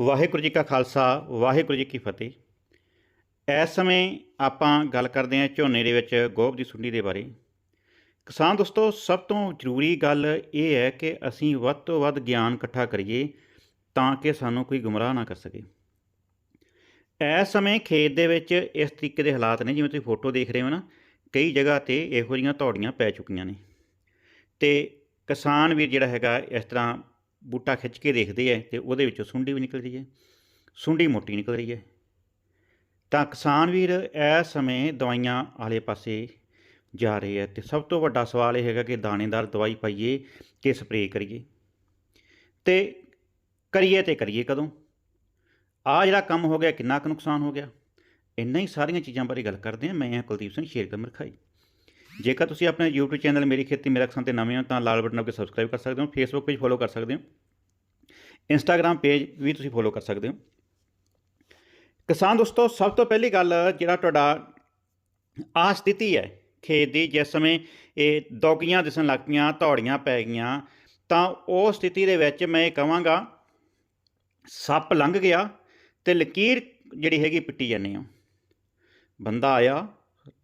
ਵਾਹਿਗੁਰੂ ਜੀ ਕਾ ਖਾਲਸਾ, ਵਾਹਿਗੁਰੂ ਜੀ ਕੀ ਫਤਿਹ। ਇਸ ਸਮੇਂ ਆਪਾਂ ਗੱਲ ਕਰਦੇ ਹਾਂ ਝੋਨੇ ਦੇ ਵਿੱਚ ਗੋਭ ਦੀ ਸੁੰਡੀ ਦੇ ਬਾਰੇ। ਕਿਸਾਨ ਦੋਸਤੋ, ਸਭ ਤੋਂ ਜ਼ਰੂਰੀ ਗੱਲ ਇਹ ਹੈ ਕਿ ਅਸੀਂ ਵੱਧ ਤੋਂ ਵੱਧ ਗਿਆਨ ਇਕੱਠਾ ਕਰੀਏ ਤਾਂ ਕਿ ਸਾਨੂੰ ਕੋਈ ਗੁੰਮਰਾਹ ਨਾ ਕਰ ਸਕੇ। ਇਸ ਸਮੇਂ ਖੇਤ ਦੇ ਵਿੱਚ ਇਸ ਤਰੀਕੇ ਦੇ ਹਾਲਾਤ ਨੇ, ਜਿਵੇਂ ਤੁਸੀਂ ਫੋਟੋ ਦੇਖ ਰਹੇ ਹੋ ਨਾ, ਕਈ ਜਗ੍ਹਾ ਤੇ ਇਹੋ ਜਿਹੀਆਂ ਤੌੜੀਆਂ ਪੈ ਚੁੱਕੀਆਂ ਨੇ। ਤੇ ਕਿਸਾਨ ਵੀਰ ਜਿਹੜਾ ਹੈਗਾ ਇਸ ਤਰ੍ਹਾਂ ਬੂਟਾ ਖਿੱਚ ਕੇ ਦੇਖਦੇ ਹੈ ਤੇ ਉਹਦੇ ਵਿੱਚੋਂ ਸੁੰਡੀ ਵੀ ਨਿਕਲ ਰਹੀ ਹੈ ਸੁੰਡੀ ਮੋਟੀ ਨਿਕਲ ਰਹੀ ਹੈ ਤਾਂ ਕਿਸਾਨ ਵੀਰ ਇਸ ਸਮੇਂ ਦਵਾਈਆਂ ਵਾਲੇ ਪਾਸੇ ਜਾ ਰਹੇ ਹੈ ਤੇ ਸਭ ਤੋਂ ਵੱਡਾ ਸਵਾਲ ਇਹ ਹੈਗਾ ਕਿ ਦਾਣੇਦਾਰ ਦਵਾਈ ਪਾਈਏ ਕਿ ਸਪਰੇਅ ਕਰੀਏ? ਤੇ ਕਰੀਏ ਤੇ ਕਰੀਏ ਕਦੋਂ? ਆ ਜਿਹੜਾ ਕੰਮ ਹੋ ਗਿਆ ਕਿੰਨਾ ਕੁ ਨੁਕਸਾਨ ਹੋ ਗਿਆ? ਇੰਨਾ ਹੀ ਸਾਰੀਆਂ ਚੀਜ਼ਾਂ ਬਾਰੇ ਗੱਲ ਕਰਦੇ ਹਾਂ ਮੈਂ ਹਾਂ ਕੁਲਦੀਪ ਸਿੰਘ ਸ਼ੇਰ ਕਮਰ ਖਾਈ ਜੇਕਰ ਤੁਸੀਂ ਆਪਣੇ YouTube ਚੈਨਲ ਮੇਰੀ ਖੇਤੀ ਮੇਰਾ ਕਿਸਾਨ ਤੇ ਨਵੇਂ ਹੋ ਤਾਂ ਲਾਲ ਬਟਨ ਉੱਤੇ ਸਬਸਕ੍ਰਾਈਬ ਕਰ ਸਕਦੇ ਹੋ, Facebook ਪੇਜ ਫੋਲੋ ਕਰ ਸਕਦੇ ਹੋ, Instagram ਪੇਜ ਵੀ ਤੁਸੀਂ ਫੋਲੋ ਕਰ ਸਕਦੇ ਹੋ। ਕਿਸਾਨ ਦੋਸਤੋ, ਸਭ ਤੋਂ ਪਹਿਲੀ ਗੱਲ ਜਿਹੜਾ ਤੁਹਾਡਾ ਆ ਸਥਿਤੀ ਹੈ, ਖੇਤ ਦੀ, ਜਿਸ ਸਮੇਂ ਇਹ ਦੌਗੀਆਂ ਦਿਸਣ ਲੱਗ ਪਈਆਂ, ਧੌੜੀਆਂ ਪੈ ਗਈਆਂ, ਤਾਂ ਉਹ ਸਥਿਤੀ ਦੇ ਵਿੱਚ ਮੈਂ ਇਹ ਕਹਾਂਗਾ, ਸੱਪ ਲੰਘ ਗਿਆ ਤੇ ਲਕੀਰ ਜਿਹੜੀ ਹੈਗੀ ਪਿੱਟੀ ਜਾਂਦੇ ਹੋ। ਬੰਦਾ ਆਇਆ,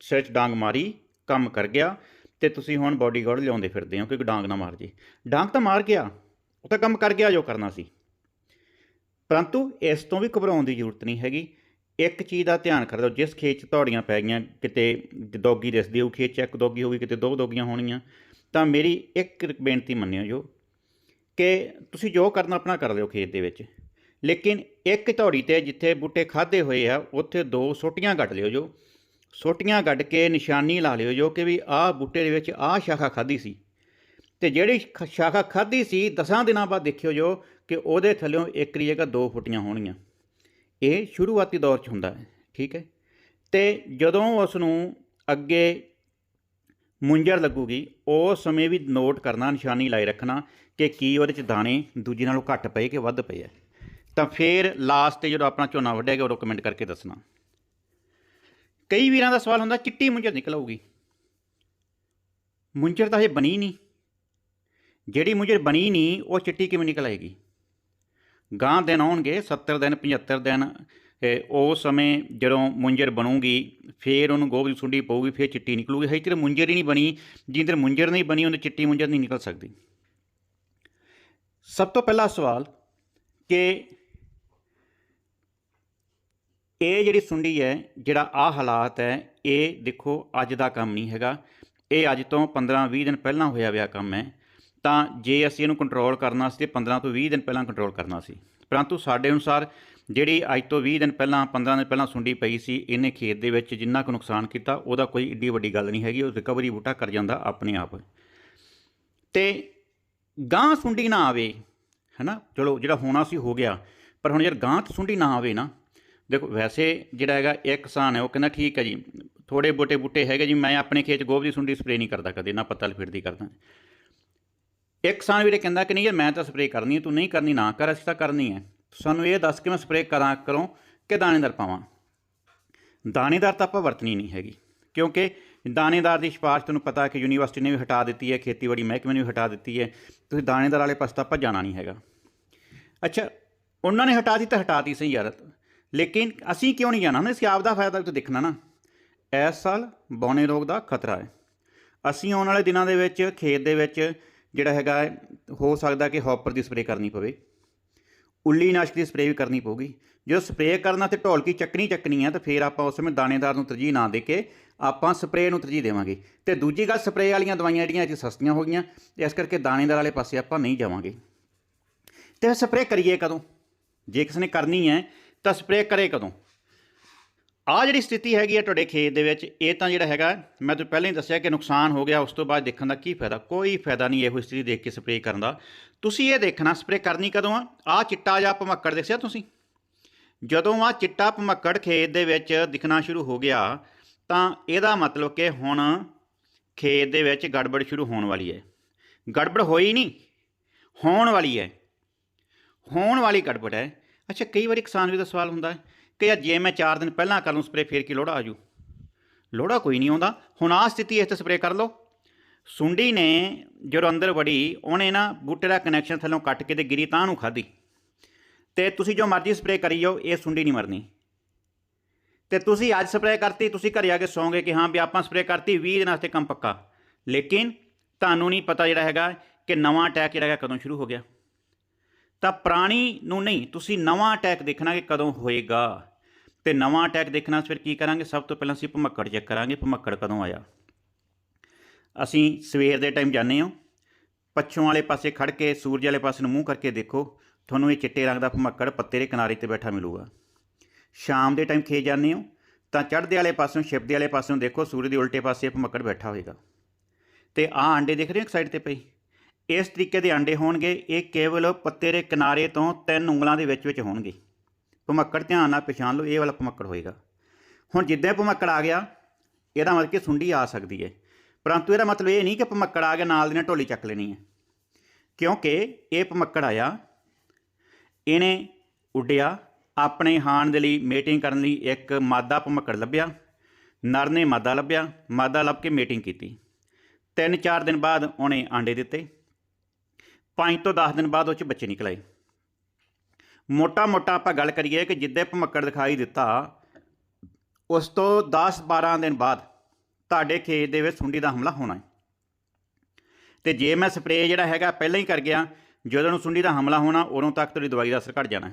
ਸਿਰ 'ਚ ਡਾਂਗ ਮਾਰੀ ਕੰਮ ਕਰ ਗਿਆ ਤੇ ਤੁਸੀਂ ਹੁਣ ਬਾਡੀਗਾਰਡ ਲਿਆਉਂਦੇ ਫਿਰਦੇ ਹੋ ਕਿ ਡਾਂਗ ਨਾ ਮਾਰ ਜੇ। ਡਾਂਗ ਤਾਂ ਮਾਰ ਗਿਆ, ਉਹ ਤਾਂ ਕੰਮ ਕਰ ਗਿਆ ਜੋ ਕਰਨਾ ਸੀ। ਪਰੰਤੂ ਇਸ ਤੋਂ ਵੀ ਘਬਰਾਉਣ ਦੀ ਜ਼ਰੂਰਤ ਨਹੀਂ ਹੈਗੀ। ਇੱਕ ਚੀਜ਼ ਦਾ ਧਿਆਨ ਕਰ ਲਓ ਜਿਸ ਖੇਤ 'ਚ ਧੌੜੀਆਂ ਪੈ ਗਈਆਂ, ਕਿਤੇ ਦੋਗੀ ਦਿਸਦੀ ਹੋਊ, ਖੇਤ 'ਚ ਇੱਕ ਦੋਗੀ ਹੋਊਗੀ, ਕਿਤੇ ਦੋ ਦੋਗੀਆਂ ਹੋਣਗੀਆਂ ਤਾਂ ਮੇਰੀ ਇੱਕ ਬੇਨਤੀ ਮੰਨਿਓ ਜੋ ਕਿ ਤੁਸੀਂ ਜੋ ਕਰਨਾ ਆਪਣਾ ਕਰ ਲਿਓ ਖੇਤ ਦੇ ਵਿੱਚ। ਲੇਕਿਨ ਇੱਕ ਧੌੜੀ ਤੇ ਜਿੱਥੇ ਬੂਟੇ ਖਾਦੇ ਹੋਏ ਆ, ਉੱਥੇ ਦੋ ਸੋਟੀਆਂ ਕੱਢ ਲਿਓ ਜੋ। ਸੋਟੀਆਂ ਕੱਢ ਕੇ ਨਿਸ਼ਾਨੀ ਲਾ ਲਿਓ, ਜੋ ਕਿ ਵੀ ਆਹ ਬੂਟੇ ਦੇ ਵਿੱਚ ਆਹ ਸ਼ਾਖਾ ਖਾਦੀ ਸੀ। ਤੇ ਜਿਹੜੀ ਸ਼ਾਖਾ ਖਾਦੀ ਸੀ, ਦਸਾਂ ਦਿਨਾਂ ਬਾਅਦ ਦੇਖਿਓ ਜੋ ਕਿ ਉਹਦੇ ਥੱਲੇੋਂ ਇੱਕ ਦੀ ਜਗ੍ਹਾ ਦੋ ਫੁੱਟੀਆਂ ਹੋਣਗੀਆਂ। ਇਹ ਸ਼ੁਰੂਆਤੀ ਦੌਰ 'ਚ ਹੁੰਦਾ ਹੈ, ਠੀਕ ਹੈ? ਤੇ ਜਦੋਂ ਉਸ ਨੂੰ ਅੱਗੇ ਮੁੰਜਰ ਲੱਗੂਗੀ ਉਸ ਸਮੇਂ ਵੀ ਨੋਟ ਕਰਨਾ, ਨਿਸ਼ਾਨੀ ਲਾਈ ਰੱਖਣਾ ਕਿ ਕੀ ਉਹਦੇ 'ਚ ਦਾਣੇ ਦੂਜੇ ਨਾਲੋਂ ਘੱਟ ਪਏ ਕਿ ਵੱਧ ਪਏ ਆ ਤਾਂ ਫਿਰ ਲਾਸਟ ਤੇ ਜਦੋਂ ਆਪਣਾ ਝੋਨਾ ਵੱਢਿਆ ਗਿਆ, ਉਦੋਂ ਕਮੈਂਟ ਕਰਕੇ ਦੱਸਣਾ। ਕਈ ਵੀਰਾਂ ਦਾ ਸਵਾਲ ਹੁੰਦਾ, ਚਿੱਟੀ ਮੁੰਜਰ ਨਿਕਲ ਆਊਗੀ। ਮੁੰਜਰ ਤਾਂ ਇਹ ਬਣੀ ਨਹੀਂ। ਜਿਹੜੀ ਮੁੰਜਰ ਬਣੀ ਨਹੀਂ, ਉਹ ਚਿੱਟੀ ਕਿਵੇਂ ਨਿਕਲ ਆਏਗੀ? ਗਾਂ ਦਿਨ ਆਉਣਗੇ 70 ਦਿਨ 75 ਦਿਨ ਉਸ ਸਮੇਂ ਜਦੋਂ ਮੁੰਜਰ ਬਣੂਗੀ, ਫੇਰ ਉਹਨੂੰ ਗੋਭ ਦੀ ਸੁੰਡੀ ਪਊਗੀ, ਫੇਰ ਚਿੱਟੀ ਨਿਕਲੂਗੀ। ਹਜੇ ਤੇਰੇ ਮੁੰਜਰ ਹੀ ਨਹੀਂ ਬਣੀ। ਜਿੰਦਰ ਮੁੰਜਰ ਨਹੀਂ ਬਣੀ, ਉਹਨੇ ਚਿੱਟੀ ਮੁੰਜਰ ਨਹੀਂ ਨਿਕਲ ਸਕਦੀ। ਸਭ ਤੋਂ ਪਹਿਲਾ ਸਵਾਲ ਕਿ ਇਹ ਜਿਹੜੀ ਸੁੰਡੀ ਹੈ, ਜਿਹੜਾ ਆ ਹਾਲਾਤ ਹੈ, ਇਹ ਦੇਖੋ ਅੱਜ ਦਾ ਕੰਮ ਨਹੀਂ ਹੈਗਾ। ਇਹ ਅੱਜ ਤੋਂ 15-20 ਦਿਨ ਪਹਿਲਾਂ ਹੋਇਆ ਹੋਇਆ ਕੰਮ ਹੈ। ਤਾਂ ਜੇ ਅਸੀਂ ਇਹਨੂੰ ਕੰਟਰੋਲ ਕਰਨਾ ਸੀ ਤੇ 15 ਤੋਂ 20 ਦਿਨ ਪਹਿਲਾਂ ਕੰਟਰੋਲ ਕਰਨਾ ਸੀ। ਪਰੰਤੂ ਸਾਡੇ ਅਨੁਸਾਰ ਜਿਹੜੀ ਅੱਜ ਤੋਂ 20 ਦਿਨ ਪਹਿਲਾਂ 15 ਦਿਨ ਪਹਿਲਾਂ ਸੁੰਡੀ ਪਈ ਸੀ, ਇਹਨੇ ਖੇਤ ਦੇ ਵਿੱਚ ਜਿੰਨਾ ਕੁ ਨੁਕਸਾਨ ਕੀਤਾ, ਉਹਦਾ ਕੋਈ ਏਡੀ ਵੱਡੀ ਗੱਲ ਨਹੀਂ ਹੈਗੀ, ਉਹ ਰਿਕਵਰੀ ਬੂਟਾ ਕਰ ਜਾਂਦਾ ਆਪਣੇ ਆਪ। ਤੇ ਗਾਂ ਸੁੰਡੀ ਨਾ ਆਵੇ, ਹੈਨਾ? ਚਲੋ ਜਿਹੜਾ ਹੋਣਾ ਸੀ, ਹੋ ਗਿਆ। ਪਰ ਹੁਣ ਯਾਰ ਗਾਂ ਤੋਂ ਸੁੰਡੀ ਨਾ ਆਵੇ ਨਾ ਦੇਖੋ, ਵੈਸੇ ਜਿਹੜਾ ਹੈਗਾ ਇੱਕ ਕਿਸਾਨ ਹੈ, ਉਹ ਕਹਿੰਦਾ ਠੀਕ ਹੈ ਜੀ ਥੋੜੇ ਬੋਟੇ ਬੂਟੇ ਹੈਗੇ ਜੀ, ਮੈਂ ਆਪਣੇ ਖੇਤ 'ਚ ਗੋਭ ਦੀ ਸੁੰਡੀ ਸਪਰੇਅ ਨਹੀਂ ਕਰਦਾ ਕਦੇ, ਨਾ ਪੱਤਲ ਫਿਰਦੀ ਕਰਦਾ। ਇੱਕ ਕਿਸਾਨ ਵੀਰੇ ਕਹਿੰਦਾ ਕਿ ਨਹੀਂ ਯਾਰ, ਮੈਂ ਤਾਂ ਸਪਰੇਅ ਕਰਨੀ ਹੈ, ਤੂੰ ਨਹੀਂ ਕਰਨੀ, ਨਾ ਕਰ, ਅਸੀਂ ਤਾਂ ਕਰਨੀ ਹੈ। ਸਾਨੂੰ ਇਹ ਦੱਸ ਕੇ ਮੈਂ ਸਪਰੇਅ ਕਰਾਂ, ਕਰੋ ਕਿ ਦਾਣੇਦਾਰ ਪਾਵਾਂ? ਦਾਣੇਦਾਰ ਤਾਂ ਆਪਾਂ ਵਰਤਣੀ ਨਹੀਂ ਹੈਗੀ, ਕਿਉਂਕਿ ਦਾਣੇਦਾਰ ਦੀ ਸਿਫਾਰਿਸ਼ ਤੁਹਾਨੂੰ ਪਤਾ ਕਿ ਯੂਨੀਵਰਸਿਟੀ ਨੇ ਵੀ ਹਟਾ ਦਿੱਤੀ ਹੈ, ਖੇਤੀਬਾੜੀ ਮਹਿਕਮੇ ਨੇ ਵੀ ਹਟਾ ਦਿੱਤੀ ਹੈ, ਤੁਸੀਂ ਦਾਣੇਦਾਰ ਵਾਲੇ ਪਾਸੇ ਤਾਂ ਆਪਾਂ ਜਾਣਾ ਨਹੀਂ ਹੈਗਾ। ਅੱਛਾ, ਉਹਨਾਂ ਨੇ ਹਟਾ ਦਿੱਤਾ ਹਟਾਤੀ ਸਹੀ ਯਾਰ ਲੇਕਿਨ ਅਸੀਂ ਕਿਉਂ ਨਹੀਂ ਜਾਣਾ? ਨਾ ਅਸੀਂ ਆਪ ਦਾ ਫਾਇਦਾ ਵੀ ਦੇਖਣਾ ਨਾ। ਇਸ ਸਾਲ ਬੌਨੇ ਰੋਗ ਦਾ ਖਤਰਾ ਹੈ। ਅਸੀਂ ਆਉਣ ਵਾਲੇ ਦਿਨਾਂ ਦੇ ਵਿੱਚ, ਖੇਤ ਦੇ ਵਿੱਚ ਜਿਹੜਾ ਹੈਗਾ ਹੋ ਸਕਦਾ ਕਿ ਹੌਪਰ ਦੀ ਸਪਰੇਅ ਕਰਨੀ ਪਵੇ। ਉੱਲੀ ਨਾਸ਼ਕ ਦੀ ਸਪਰੇਅ ਵੀ ਕਰਨੀ ਪਊਗੀ। ਜਦੋਂ ਸਪਰੇਅ ਕਰਨਾ ਤੇ ਢੋਲਕੀ ਚੱਕਣੀ ਚੱਕਣੀ ਹੈ, ਤਾਂ ਫਿਰ ਆਪਾਂ ਉਸ ਸਮੇਂ ਦਾਣੇਦਾਰ ਨੂੰ ਤਰਜੀਹ ਨਾ ਦੇ ਕੇ ਆਪਾਂ ਸਪਰੇਅ ਨੂੰ ਤਰਜੀਹ ਦੇਵਾਂਗੇ। ਤੇ ਦੂਜੀ ਗੱਲ, ਸਪਰੇਅ ਵਾਲੀਆਂ ਦਵਾਈਆਂ ਜਿਹੜੀਆਂ ਅੱਜ ਸਸਤੀਆਂ ਹੋ ਗਈਆਂ, ਇਸ ਕਰਕੇ ਦਾਣੇਦਾਰ ਵਾਲੇ ਪਾਸੇ ਆਪਾਂ ਨਹੀਂ ਜਾਵਾਂਗੇ। ਤੇ ਸਪਰੇਅ ਕਰੀਏ ਕਦੋਂ? ਜੇ ਕਿਸੇ ਨੇ ਕਰਨੀ ਹੈ ਤਾਂ ਸਪਰੇਅ ਕਰੇ ਕਦੋਂ? ਆ ਜਿਹੜੀ ਸਥਿਤੀ ਹੈਗੀ ਹੈ ਤੁਹਾਡੇ ਖੇਤ ਦੇ ਵਿੱਚ, ਇਹ ਤਾਂ ਜਿਹੜਾ ਹੈਗਾ, ਮੈਂ ਤੁਹਾਨੂੰ ਪਹਿਲਾਂ ਹੀ ਦੱਸਿਆ ਕਿ ਨੁਕਸਾਨ ਹੋ ਗਿਆ, ਉਸ ਤੋਂ ਬਾਅਦ ਦੇਖਣ ਦਾ ਕੀ ਫਾਇਦਾ? ਕੋਈ ਫਾਇਦਾ ਨਹੀਂ ਇਹੋ ਸਥਿਤੀ ਦੇਖ ਕੇ ਸਪਰੇਅ ਕਰਨ ਦਾ। ਤੁਸੀਂ ਇਹ ਦੇਖਣਾ ਸਪਰੇਅ ਕਰਨੀ ਕਦੋਂ ਆ? ਆ ਚਿੱਟਾ ਜਾਂ ਭਮੱਕੜ ਦੇਖਿਆ ਤੁਸੀਂ? ਜਦੋਂ ਆ ਚਿੱਟਾ ਭਮੱਕੜ ਖੇਤ ਦੇ ਵਿੱਚ ਦਿਖਣਾ ਸ਼ੁਰੂ ਹੋ ਗਿਆ, ਤਾਂ ਇਹਦਾ ਮਤਲਬ ਕਿ ਹੁਣ ਖੇਤ ਦੇ ਵਿੱਚ ਗੜਬੜ ਸ਼ੁਰੂ ਹੋਣ ਵਾਲੀ ਹੈ। ਗੜਬੜ ਹੋਈ ਨਹੀਂ, ਹੋਣ ਵਾਲੀ ਹੈ। ਹੋਣ ਵਾਲੀ ਗੜਬੜ ਹੈ। ਅੱਛਾ, ਕਈ ਵਾਰੀ ਕਿਸਾਨ ਵੀ ਦਾ ਸਵਾਲ ਹੁੰਦਾ ਹੈ ਕਿ ਯਾਰ ਜੇ ਮੈਂ 4 ਦਿਨ ਪਹਿਲਾਂ ਕਰ ਲੂੰ ਸਪਰੇ ਫੇਰ ਕੀ ਲੋੜਾ ਆਜੂ ਲੋੜਾ ਕੋਈ ਨਹੀਂ ਆਉਂਦਾ। ਹੁਣ ਆ ਸਥਿਤੀ ਇਸ ਤੇ ਸਪਰੇ ਕਰ ਲਓ। ਸੁੰਡੀ ਨੇ ਜਦੋਂ ਅੰਦਰ ਵੜੀ, ਉਹਨੇ ਨਾ ਬੂਟੇ ਦਾ ਕਨੈਕਸ਼ਨ ਥੱਲੋਂ ਕੱਟ ਕੇ ਤੇ ਗਿਰੀ, ਤਾਂ ਨੂੰ ਖਾਧੀ। ਤੇ ਤੁਸੀਂ ਜੋ ਮਰਜ਼ੀ ਸਪਰੇਅ ਕਰੀ ਜਾਓ, ਇਹ ਸੁੰਡੀ ਨਹੀਂ ਮਰਨੀ। ਤੇ ਤੁਸੀਂ ਅੱਜ ਸਪਰੇਅ ਕਰਤੀ, ਤੁਸੀਂ ਘਰੇ ਆ ਕੇ ਸੌਂਗੇ ਕਿ ਹਾਂ ਵੀ ਆਪਾਂ ਸਪਰੇਅ ਕਰਤੀ 20 ਦਿਨਾਂ ਵਾਸਤੇ ਕੰਮ ਪੱਕਾ। ਲੇਕਿਨ ਤੁਹਾਨੂੰ ਨਹੀਂ ਪਤਾ ਜਿਹੜਾ ਹੈਗਾ ਕਿ ਨਵਾਂ ਅਟੈਕ ਜਿਹੜਾ ਹੈਗਾ ਕਦੋਂ ਸ਼ੁਰੂ ਹੋ ਗਿਆ। ਤਾਂ ਪੁਰਾਣੀ ਨੂੰ ਨਹੀਂ, ਤੁਸੀਂ ਨਵਾਂ ਅਟੈਕ ਦੇਖਣਾ ਕਿ ਕਦੋਂ ਹੋਏਗਾ। ਤੇ ਨਵਾਂ ਅਟੈਕ ਦੇਖਣਾ, ਫਿਰ ਕੀ ਕਰਾਂਗੇ? ਸਭ ਤੋਂ ਪਹਿਲਾਂ ਅਸੀਂ ਭਮੱਕੜ ਚੈੱਕ ਕਰਾਂਗੇ, ਭਮੱਕੜ ਕਦੋਂ ਆਇਆ। ਅਸੀਂ ਸਵੇਰ ਦੇ ਟਾਈਮ ਜਾਂਦੇ ਹਾਂ। ਪੱਛੋਂ ਵਾਲੇ ਪਾਸੇ ਖੜ ਕੇ, ਸੂਰਜ ਵਾਲੇ ਪਾਸੇ ਨੂੰ ਮੂੰਹ ਕਰਕੇ ਦੇਖੋ। ਤੁਹਾਨੂੰ ਇਹ ਚਿੱਟੇ ਰੰਗ ਦਾ ਭਮੱਕੜ ਪੱਤੇ ਦੇ ਕਿਨਾਰੇ ਤੇ ਬੈਠਾ ਮਿਲੂਗਾ। ਸ਼ਾਮ ਦੇ ਟਾਈਮ ਖੇ ਜਾਂਦੇ ਹੋ, ਤਾਂ ਚੜ੍ਹਦੇ ਵਾਲੇ ਪਾਸਿਓਂ ਛਿਪਦੇ ਵਾਲੇ ਪਾਸਿਓਂ ਦੇਖੋ, ਸੂਰਜ ਦੇ ਉਲਟੇ ਪਾਸੇ ਭਮੱਕੜ ਬੈਠਾ ਹੋਏਗਾ। ਤੇ ਆਹ ਆਂਡੇ ਦੇਖ ਰਹੇ ਹੋ ਇੱਕ ਸਾਈਡ ਤੇ ਪਈ ਇਸ ਤਰੀਕੇ ਦੇ ਆਂਡੇ ਹੋਣਗੇ, ਇਹ ਕੇਵਲ ਪੱਤੇ ਦੇ ਕਿਨਾਰੇ ਤੋਂ ਤਿੰਨ ਉਂਗਲਾਂ ਦੇ ਵਿੱਚ ਵਿੱਚ ਹੋਣਗੇ। ਭਮੱਕੜ ਧਿਆਨ ਨਾਲ ਪਛਾਣ ਲਓ, ਇਹ ਵਾਲਾ ਭਮੱਕੜ ਹੋਏਗਾ। ਹੁਣ ਜਿੱਦਾਂ ਹੀ ਭਮੱਕੜ ਆ ਗਿਆ, ਇਹਦਾ ਮਤਲਬ ਕਿ ਸੁੰਡੀ ਆ ਸਕਦੀ ਹੈ। ਪਰੰਤੂ ਇਹਦਾ ਮਤਲਬ ਇਹ ਨਹੀਂ ਕਿ ਭਮੱਕੜ ਆ ਗਿਆ, ਨਾਲ ਦੀ ਨਾਲ ਢੋਲੀ ਚੱਕ ਲੈਣੀ ਹੈ। ਕਿਉਂਕਿ ਇਹ ਭਮੱਕੜ ਆਇਆ, ਇਹਨੇ ਉੱਡਿਆ, ਆਪਣੇ ਹਾਣ ਦੇ ਲਈ ਮੀਟਿੰਗ ਕਰਨ ਲਈ ਇੱਕ ਮਾਦਾ ਭਮੱਕੜ ਲੱਭਿਆ, ਨਰ ਨੇ ਮਾਦਾ ਲੱਭਿਆ, ਮਾਦਾ ਲੱਭ ਕੇ ਮੀਟਿੰਗ ਕੀਤੀ। ਤਿੰਨ ਚਾਰ ਦਿਨ ਬਾਅਦ ਉਹਨੇ ਆਂਡੇ ਦਿੱਤੇ। 5 ਤੋਂ 10 ਦਿਨ ਬਾਅਦ ਉਹ ਚ ਬੱਚੇ ਨਿਕਲ ਆਏ। ਮੋਟਾ ਮੋਟਾ ਆਪਾਂ ਗੱਲ ਕਰੀਏ ਕਿ ਜਿੱਦੇ ਭਮੱਕੜ ਦਿਖਾਈ ਦਿੱਤਾ, ਉਸ ਤੋਂ 10 12 ਦਿਨ ਬਾਅਦ ਤੁਹਾਡੇ ਖੇਤ ਦੇ ਵਿੱਚ ਸੁੰਡੀ ਦਾ ਹਮਲਾ ਹੋਣਾ ਹੈ। ਤੇ ਜੇ ਮੈਂ ਸਪਰੇਅ ਜਿਹੜਾ ਹੈਗਾ ਪਹਿਲਾਂ ਹੀ ਕਰ ਗਿਆ, ਜਦੋਂ ਨੂੰ ਸੁੰਡੀ ਦਾ ਹਮਲਾ ਹੋਣਾ, ਉਦੋਂ ਤੱਕ ਤੁਹਾਡੀ ਦਵਾਈ ਦਾ ਅਸਰ ਘਟ ਜਾਣਾ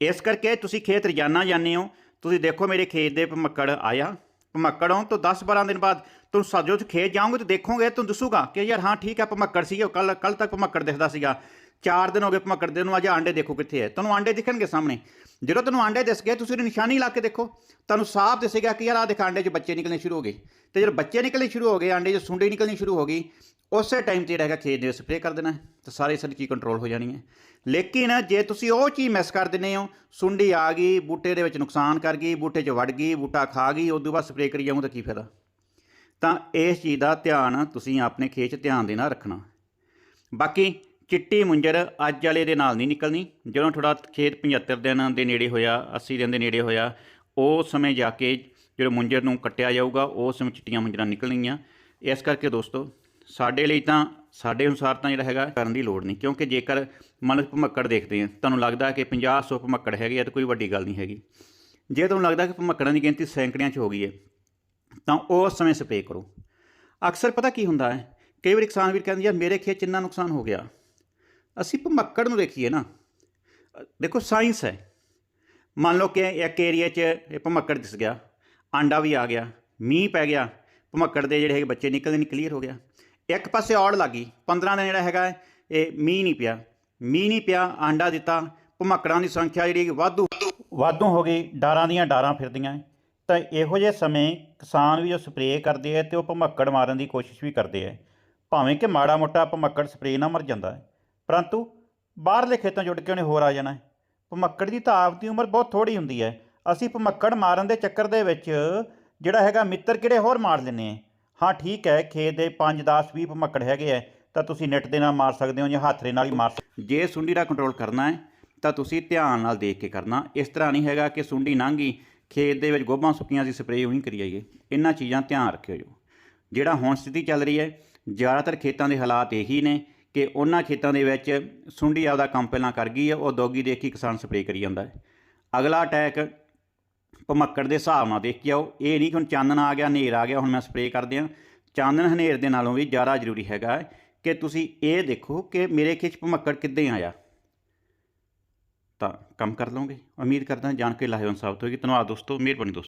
ਇਸ ਕਰਕੇ ਤੁਸੀਂ ਖੇਤ ਰੋਜ਼ਾਨਾ ਜਾਂਦੇ ਹੋ, ਤੁਸੀਂ ਦੇਖੋ ਮੇਰੇ ਖੇਤ ਦੇ ਭਮੱਕੜ ਆਇਆ। ਭਮੱਕੜੋਂ ਤੋਂ 10-12 ਦਿਨ ਬਾਅਦ ਤੁਹਾਨੂੰ ਸਾਜੋ ਚ ਖੇਤ ਜਾਓਗੇ ਤਾਂ ਦੇਖੋਗੇ ਤੁਹਾਨੂੰ ਦੱਸੂਗਾ ਕਿ ਯਾਰ ਹਾਂ, ਠੀਕ ਹੈ ਭਮੱਕੜ ਸੀ ਕੱਲ ਕੱਲ ਤੱਕ ਭਮੱਕੜ ਦਿਖਦਾ ਸੀਗਾ। ਚਾਰ ਦਿਨ ਹੋ ਗਏ ਭਮੱਕੜ ਦੇ ਨੂੰ ਅੱਜ ਆਂਡੇ ਦੇਖੋ ਕਿੱਥੇ ਹੈ ਤੁਹਾਨੂੰ ਆਂਡੇ ਦਿਖਣਗੇ ਸਾਹਮਣੇ। ਜਦੋਂ ਤੁਹਾਨੂੰ ਆਂਡੇ ਦਿਸ ਗਏ, ਤੁਸੀਂ ਉਹਦੀ ਨਿਸ਼ਾਨੀ ਲਾ ਕੇ ਦੇਖੋ। ਤੁਹਾਨੂੰ ਸਾਫ਼ ਦਿਸੇਗਾ ਕਿ ਯਾਰ ਆਹ ਦੇਖ, ਆਂਡੇ 'ਚ ਬੱਚੇ ਨਿਕਲਣੇ ਸ਼ੁਰੂ ਹੋ ਗਏ। ਤੇ ਜਦੋਂ ਬੱਚੇ ਨਿਕਲਣੇ ਸ਼ੁਰੂ ਹੋ ਗਏ, ਆਂਡੇ 'ਚ ਸੁੰਡੀ ਨਿਕਲਣੀ ਸ਼ੁਰੂ ਹੋ ਗਈ ਉਸੇ ਟਾਈਮ ਤੇ ਜਿਹੜਾ ਹੈਗਾ ਖੇਤ ਦੇ ਵਿੱਚ ਸਪਰੇਅ ਕਰ ਦੇਣਾ ਤਾਂ ਸਾਰੀ ਸਾਡੀ ਚੀਜ਼ ਕੰਟਰੋਲ ਹੋ ਜਾਣੀ ਹੈ। ਲੇਕਿਨ ਜੇ ਤੁਸੀਂ ਉਹ ਚੀਜ਼ ਮਿਸ ਕਰ ਦਿੰਦੇ ਹੋ, ਸੁੰਡੀ ਆ ਗਈ, ਬੂਟੇ ਦੇ ਵਿੱਚ ਨੁਕਸਾਨ ਕਰ ਗਈ, ਬੂਟੇ 'ਚ ਵੜ ਗਈ, ਬੂਟਾ ਖਾ ਗਈ ਉਸ ਤੋਂ ਬਾਅਦ ਸਪਰੇਅ ਕਰੀ ਜਾਊਂ ਤਾਂ ਕੀ ਫਾਇਦਾ? ਤਾਂ ਇਸ ਚੀਜ਼ ਦਾ ਧਿਆਨ ਤੁਸੀਂ ਆਪਣੇ ਖੇਤ 'ਚ ਧਿਆਨ ਦੇਣਾ ਰੱਖਣਾ। ਬਾਕੀ ਚਿੱਟੀ ਮੁੰਜਰ ਅੱਜ ਵਾਲੇ ਦੇ ਨਾਲ ਨਹੀਂ ਨਿਕਲਣੀ। ਜਦੋਂ ਥੋੜਾ ਖੇਤ 75 ਦਿਨ ਦੇ ਨੇੜੇ ਹੋਇਆ 80 ਦਿਨ ਦੇ ਨੇੜੇ ਹੋਇਆ, ਉਹ ਸਮੇਂ ਜਾ ਕੇ ਜਦੋਂ ਮੁੰਜਰ ਨੂੰ ਕੱਟਿਆ ਜਾਊਗਾ ਉਸ ਸਮੇਂ ਚਿੱਟੀਆਂ ਮੁੰਜਰਾਂ ਨਿਕਲਣਗੀਆਂ ਇਸ ਕਰਕੇ ਦੋਸਤੋ ਸਾਡੇ ਲਈ ਤਾਂ, ਸਾਡੇ ਅਨੁਸਾਰ ਤਾਂ ਜਿਹੜਾ ਹੈਗਾ ਕਰਨ ਦੀ ਲੋੜ ਨਹੀਂ, ਕਿਉਂਕਿ ਜੇਕਰ ਮੰਨ ਲਓ ਭਮੱਕੜ ਦੇਖਦੇ ਆ ਤੁਹਾਨੂੰ ਲੱਗਦਾ ਕਿ 50 100 ਭਮੱਕੜ ਹੈਗੇ ਆ, ਤਾਂ ਕੋਈ ਵੱਡੀ ਗੱਲ ਨਹੀਂ ਹੈਗੀ। ਜੇ ਤੁਹਾਨੂੰ ਲੱਗਦਾ ਕਿ ਭਮੱਕੜਾਂ ਦੀ ਗਿਣਤੀ ਸੈਂਕੜਿਆਂ 'ਚ ਹੋ ਗਈ ਹੈ, ਤਾਂ ਉਸ ਸਮੇਂ ਸਪਰੇਅ ਕਰੋ। ਅਕਸਰ ਪਤਾ ਕੀ ਹੁੰਦਾ ਹੈ, ਕਈ ਵਾਰ ਕਿਸਾਨ ਵੀਰ ਕਹਿੰਦੇ, ਯਾਰ ਮੇਰੇ ਖੇਤ 'ਚ ਇੰਨਾ ਨੁਕਸਾਨ ਹੋ ਗਿਆ। ਅਸੀਂ ਭਮੱਕੜ ਨੂੰ ਦੇਖੀਏ ਨਾ, ਦੇਖੋ ਸਾਇੰਸ ਹੈ। ਮੰਨ ਲਓ ਕਿ ਇੱਕ ਏਰੀਆ 'ਚ ਇਹ ਭਮੱਕੜ ਦਿਸ ਗਿਆ, ਆਂਡਾ ਵੀ ਆ ਗਿਆ, ਮੀਂਹ ਪੈ ਗਿਆ, ਭਮੱਕੜ ਦੇ ਜਿਹੜੇ ਹੈਗੇ ਬੱਚੇ ਨਿਕਲਦੇ ਨਹੀਂ ਕਲੀਅਰ ਹੋ ਗਿਆ। ਇੱਕ ਪਾਸੇ ਔੜ ਲੱਗੀ 15 ਦਿਨ ਜਿਹੜਾ ਹੈਗਾ ਇਹ ਮੀਂਹ ਨਹੀਂ ਪਿਆ। ਮੀਂਹ ਨਹੀਂ ਪਿਆ, ਆਂਡਾ ਦਿੱਤਾ, ਭਮੱਕੜਾਂ ਦੀ ਸੰਖਿਆ ਜਿਹੜੀ ਵਾਧੂ। ਵਾਧੂ ਹੋ ਗਈ, ਡਾਰਾਂ ਦੀਆਂ ਡਾਰਾਂ ਫਿਰਦੀਆਂ ਤਾਂ ਇਹੋ ਜਿਹੇ ਸਮੇਂ ਕਿਸਾਨ ਵੀ ਜੋ ਸਪਰੇਅ ਕਰਦੇ ਆ ਤੇ ਉਹ ਭਮੱਕੜ ਮਾਰਨ ਦੀ ਕੋਸ਼ਿਸ਼ ਵੀ ਕਰਦੇ ਆ ਭਾਵੇਂ ਕਿ ਮਾੜਾ ਮੋਟਾ ਭਮੱਕੜ ਸਪਰੇਅ ਨਾਲ ਮਰ ਜਾਂਦਾ ਹੈ, ਪਰੰਤੂ ਬਾਹਰਲੇ ਖੇਤਾਂ ਜੁੜ ਕੇ ਉਹਨੇ ਹੋਰ ਆ ਜਾਣਾ ਹੈ। ਦੀ ਤਾਂ ਆਪਦੀ ਉਮਰ ਬਹੁਤ ਥੋੜੀ ਹੁੰਦੀ ਹੈ। ਅਸੀਂ ਭਮੱਕੜ ਮਾਰਨ ਦੇ ਚੱਕਰ ਦੇ ਵਿੱਚ ਜਿਹੜਾ ਹੈਗਾ ਮਿੱਤਰ ਕਿਹੜੇ ਹੋਰ ਮਾਰ ਲੈਂਦੇ ਆ ਹਾਂ, ਠੀਕ ਹੈ, ਖੇਤ ਦੇ 5 10 20 ਭਮੱਕੜ ਹੈਗੇ ਆ ਤਾਂ ਤੁਸੀਂ ਨੈਟ ਦੇ ਨਾਲ ਮਾਰ ਸਕਦੇ ਹੋ ਜਾਂ ਹੱਥ ਦੇ ਨਾਲ ਹੀ ਮਾਰ ਸਕਦੇ ਜੇ ਸੁੰਡੀ ਦਾ ਕੰਟਰੋਲ ਕਰਨਾ ਹੈ ਤਾਂ ਤੁਸੀਂ ਧਿਆਨ ਨਾਲ ਦੇਖ ਕੇ ਕਰਨਾ। ਇਸ ਤਰ੍ਹਾਂ ਨਹੀਂ ਹੈਗਾ ਕਿ ਸੁੰਡੀ ਲੰਘੀ ਖੇਤ ਦੇ ਵਿੱਚ ਗੋਭਾਂ ਸੁੱਕੀਆਂ ਦੀ ਸਪਰੇਅ ਉਹੀ ਕਰੀ ਜਾਈਏ ਇਹਨਾਂ ਚੀਜ਼ਾਂ ਧਿਆਨ ਰੱਖਿਓ ਜੋ। ਜਿਹੜਾ ਹੁਣ ਸਥਿਤੀ ਚੱਲ ਰਹੀ ਹੈ ਜ਼ਿਆਦਾਤਰ ਖੇਤਾਂ ਦੇ ਹਾਲਾਤ ਇਹੀ ਨੇ ਕਿ ਉਹਨਾਂ ਖੇਤਾਂ ਦੇ ਵਿੱਚ ਸੁੰਡੀ ਆਪਦਾ ਕੰਮ ਪਹਿਲਾਂ ਕਰ ਗਈ ਹੈ ਉਹ ਦੋਗੀ ਦੇਖ ਕੇ ਕਿਸਾਨ ਸਪਰੇਅ ਕਰੀ ਜਾਂਦਾ ਹੈ ਅਗਲਾ ਅਟੈਕ ਭਮੱਕੜ ਦੇ ਹਿਸਾਬ ਨਾਲ ਦੇਖ ਕੇ ਆਓ। ਇਹ ਨਹੀਂ ਕਿ ਹੁਣ ਚਾਨਣ ਆ ਗਿਆ, ਹਨੇਰ ਆ ਗਿਆ, ਹੁਣ ਮੈਂ ਸਪਰੇਅ ਕਰ ਦਿਆਂ ਚਾਨਣ ਹਨੇਰ ਦੇ ਨਾਲੋਂ ਵੀ ਜ਼ਿਆਦਾ ਜ਼ਰੂਰੀ ਹੈਗਾ ਕਿ ਤੁਸੀਂ ਇਹ ਦੇਖੋ ਕਿ ਮੇਰੇ ਖਿੱਚ ਭਮੱਕੜ ਕਿੱਦਾਂ ਆਇਆ। ਤਾਂ ਕੰਮ ਕਰ ਲਓਗੇ। ਉਮੀਦ ਕਰਦਾ ਜਾਣ ਕੇ ਲਾਹੇਵੰਦ ਸਾਬਤ ਹੋਏਗੀ। ਧੰਨਵਾਦ ਦੋਸਤੋ, ਮਿਹਰਬਾਨੀ ਦੋਸਤੋ।